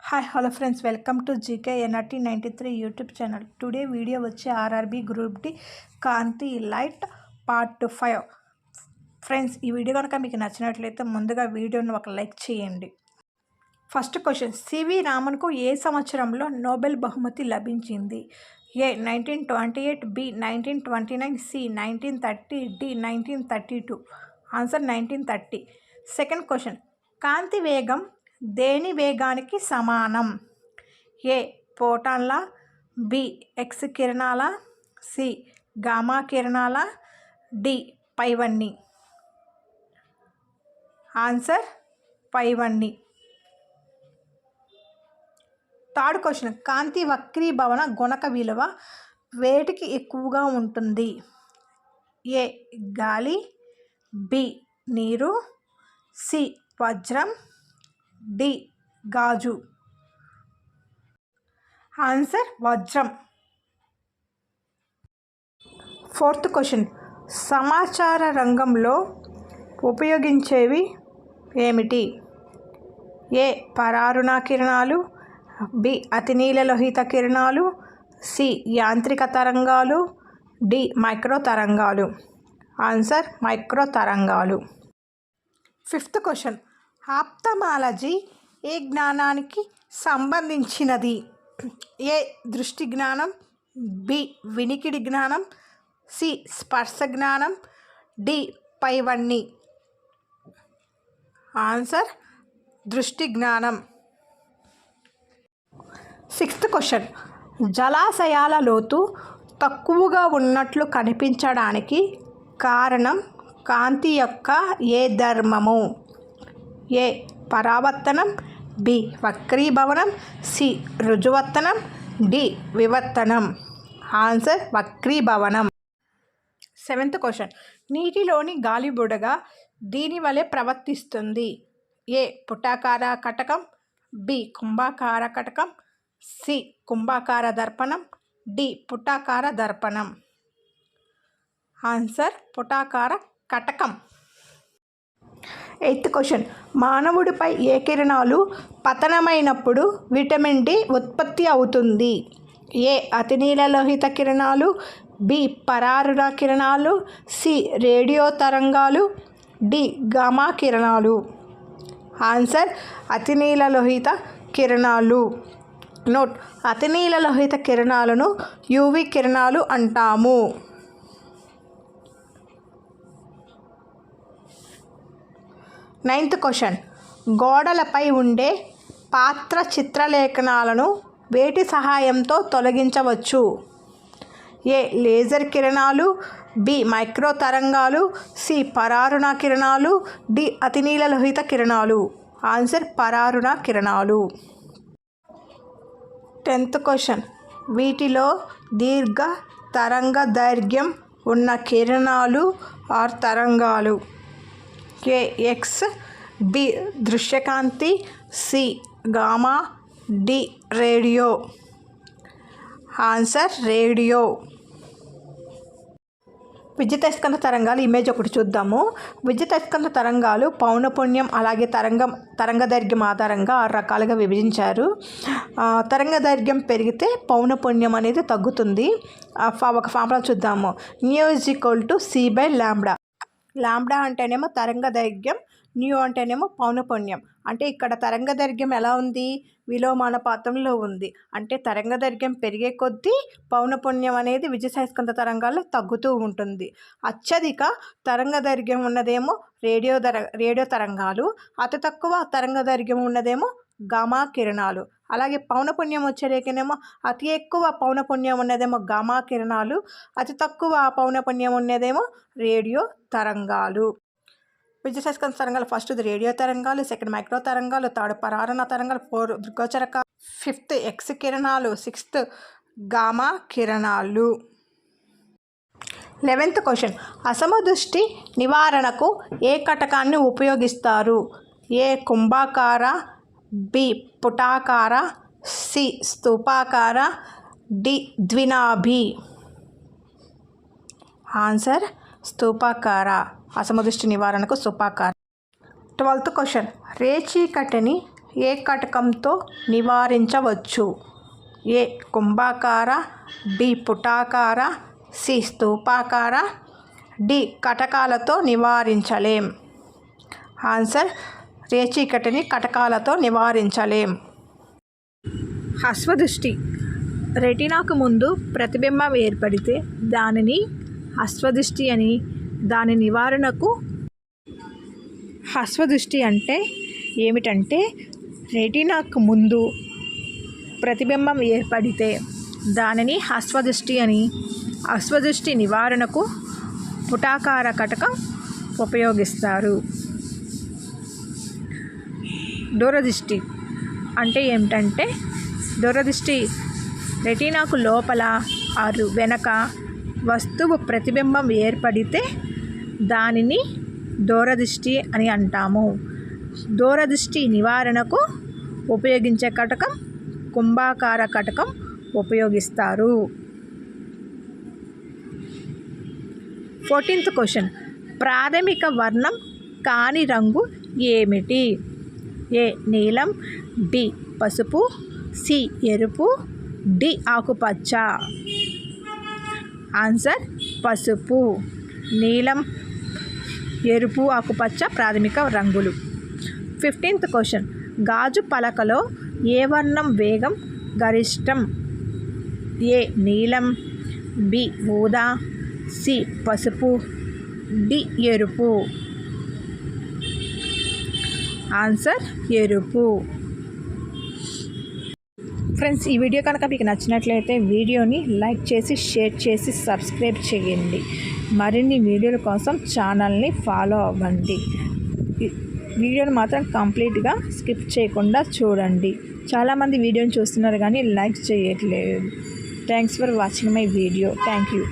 Hi hello friends welcome to GK NRT ninety three YouTube channel today video వచ్చి RRB group D కాంతి light part five friends ఈ video కనుక మీకు నచ్చినట్లయితే ముందుగా వీడియోను ఒక లైక్ చేయండి. ఫస్ట్ క్వశ్చన్ సివి రామన్కు ఏ సంవత్సరంలో నోబెల్ బహుమతి లభించింది? A nineteen twenty eight B nineteen twenty nine C nineteen thirty D nineteen thirty two answer nineteen thirty second question కాంతి వేగం దేని వేగానికి సమానం? ఏ. ఫోటాన్ల బి. ఎక్స్ కిరణాల సి. గామా కిరణాల డి. పైవన్నీ. ఆన్సర్ పైవన్నీ. Third question. కాంతి వక్రీభవన గుణక విలువ వేటికి ఎక్కువగా ఉంటుంది? ఏ. గాలి బి. నీరు సి. వజ్రం డి. గాజు. ఆన్సర్ వజ్రం. Fourth question. సమాచార రంగంలో ఉపయోగించేవి ఏమిటి? ఏ. పరారుణ కిరణాలు. బి. అతినీల లోహిత కిరణాలు. సి. యాంత్రిక తరంగాలు. డి. మైక్రో తరంగాలు. ఆన్సర్ మైక్రో తరంగాలు. Fifth question. ఆప్తమాలజీ ఏ జ్ఞానానికి సంబంధించినది? ఏ దృష్టి జ్ఞానం బి వినికిడి జ్ఞానం. సి స్పర్శ జ్ఞానం. డి పైవన్నీ ఆన్సర్ దృష్టి జ్ఞానం సిక్స్త్ క్వశ్చన్. జలాశయాల లోతు తక్కువగా ఉన్నట్లు కనిపించడానికి కారణం కాంతి యొక్క ఏ ధర్మము? ఏ పరావర్తనం? బి వక్రీభవనం. సి రుజువర్తనం. డి వివర్తనం. ఆన్సర్ వక్రీభవనం. Seventh question. నీటిలోని గాలి బుడగ దీని వలె ప్రవర్తిస్తుంది. ఏ పుటాకార కటకం. బి కుంభాకార కటకం. సి కుంభాకార దర్పణం. డి పుటాకార దర్పణం. ఆన్సర్ పుటాకార కటకం. Eighth question. మానవుడిపై ఏ కిరణాలు పతనమైనప్పుడు విటమిన్ డి ఉత్పత్తి అవుతుంది? ఏ. అతినీలలోహిత కిరణాలు. బి. పరారుణ కిరణాలు. సి. రేడియో తరంగాలు. డి. గామా కిరణాలు. ఆన్సర్ అతినీలలోహిత కిరణాలు. నోట్ అతినీలలోహిత కిరణాలను యూవి కిరణాలు అంటాము. నైన్త్ క్వశ్చన్ గోడలపై ఉండే పాత్ర చిత్రలేఖనాలను వేటి సహాయంతో తొలగించవచ్చు? ఏ. లేజర్ కిరణాలు. బి. మైక్రో తరంగాలు. సి. పరారుణ కిరణాలు. డి. అతినీలలోహిత కిరణాలు. ఆన్సర్ పరారుణ కిరణాలు. టెన్త్ క్వశ్చన్ వీటిలో దీర్ఘ తరంగ దైర్ఘ్యం ఉన్న కిరణాలు ఆర్ తరంగాలు? A X B దృశ్యకాంతి C gamma D radio. Answer radio. విద్యుతస్కంద తరంగాలు ఇమేజ్ ఒకటి చూద్దాము. విద్యుతస్కంద తరంగాలు పౌనపుణ్యం అలాగే తరంగం తరంగ దైర్ఘ్యం ఆధారంగా ఆరు రకాలుగా విభజించారు. తరంగ దైర్ఘ్యం పెరిగితే పౌనపుణ్యం అనేది తగ్గుతుంది. ఒక ఫార్ములా చూద్దాము. Nu is equal to C by lambda lambda అంటేనేమో తరంగ దైర్ఘ్యం న్యూ అంటేనేమో పౌనపుణ్యం. అంటే ఇక్కడ తరంగ దైర్ఘ్యం ఎలా ఉంది? విలోమానుపాతంలో ఉంది. అంటే తరంగ దైర్ఘ్యం పెరిగే కొద్దీ పౌనపుణ్యం అనేది విజయసాయస్కంద తరంగాల్లో తగ్గుతూ ఉంటుంది. అత్యధిక తరంగ దైర్ఘ్యం ఉన్నదేమో రేడియో దర రేడియో తరంగాలు. అతి తక్కువ తరంగ దైర్ఘ్యం ఉన్నదేమో గామా కిరణాలు. అలాగే పౌనపుణ్యం వచ్చేలేకనేమో అతి ఎక్కువ పౌనపుణ్యం ఉన్నదేమో గామా కిరణాలు అతి తక్కువ పౌనపుణ్యం ఉన్నదేమో రేడియో తరంగాలు. విద్యుతస్కంద తరంగాలు ఫస్ట్ రేడియో తరంగాలు సెకండ్ మైక్రో తరంగాలు థర్డ్ పరారణ తరంగాలు ఫోర్ దృగ్గోచరక ఫిఫ్త్ ఎక్స్ కిరణాలు సిక్స్త్ గామా కిరణాలు. లెవెన్త్ క్వశ్చన్ అసమదృష్టి నివారణకు ఏ కటకాన్ని ఉపయోగిస్తారు? ఏ కుంభాకార బి పుటాకార సి స్తూపాకార డి ద్వినాభి. ఆన్సర్ స్తూపాకార అసమదృష్టి నివారణకు స్తూపాకార. Twelfth question. రేచీకటిని ఏ కటకంతో నివారించవచ్చు? ఏ కుంభాకార బి పుటాకార సి స్తూపాకార డి కటకాలతో నివారించలేం. ఆన్సర్ రేచీకటిని కటకాలతో నివారించలేం. అశ్వదృష్టి రెటినాకు ముందు ప్రతిబింబం ఏర్పడితే దానిని అశ్వదృష్టి అని దాని నివారణకు అశ్వదృష్టి అంటే ఏమిటంటే రెటినాకు ముందు ప్రతిబింబం ఏర్పడితే దానిని అశ్వదృష్టి అని అశ్వదృష్టి నివారణకు పుటాకార కటకం ఉపయోగిస్తారు. దూరదృష్టి అంటే ఏమిటంటే దూరదృష్టి రెటీనాకు లోపల ఆరు వెనక వస్తువు ప్రతిబింబం ఏర్పడితే దానిని దూరదృష్టి అని అంటాము. దూరదృష్టి నివారణకు ఉపయోగించే కటకం కుంభాకార కటకం ఉపయోగిస్తారు. Fourteenth question. ప్రాథమిక వర్ణం కాని రంగు ఏమిటి? ఏ నీలం బి పసుపు సి ఎరుపు డి ఆకుపచ్చ. ఆన్సర్ పసుపు. నీలం ఎరుపు ఆకుపచ్చ ప్రాథమిక రంగులు. Fifteenth question. గాజు పలకలో ఏ వర్ణం వేగం గరిష్టం? ఏ నీలం బి ఊదా సి పసుపు డి ఎరుపు. ఆన్సర్ ఎరుపు. ఫ్రెండ్స్ ఈ వీడియో కనుక మీకు నచ్చినట్లయితే వీడియోని లైక్ చేసి షేర్ చేసి సబ్స్క్రైబ్ చేయండి. మరిన్ని వీడియోల కోసం ఛానల్ని ఫాలో అవ్వండి. వీడియోని మాత్రం కంప్లీట్గా స్కిప్ చేయకుండా చూడండి. చాలామంది వీడియోని చూస్తున్నారు కానీ లైక్ చేయట్లేదు. Thanks for watching my video. Thank you.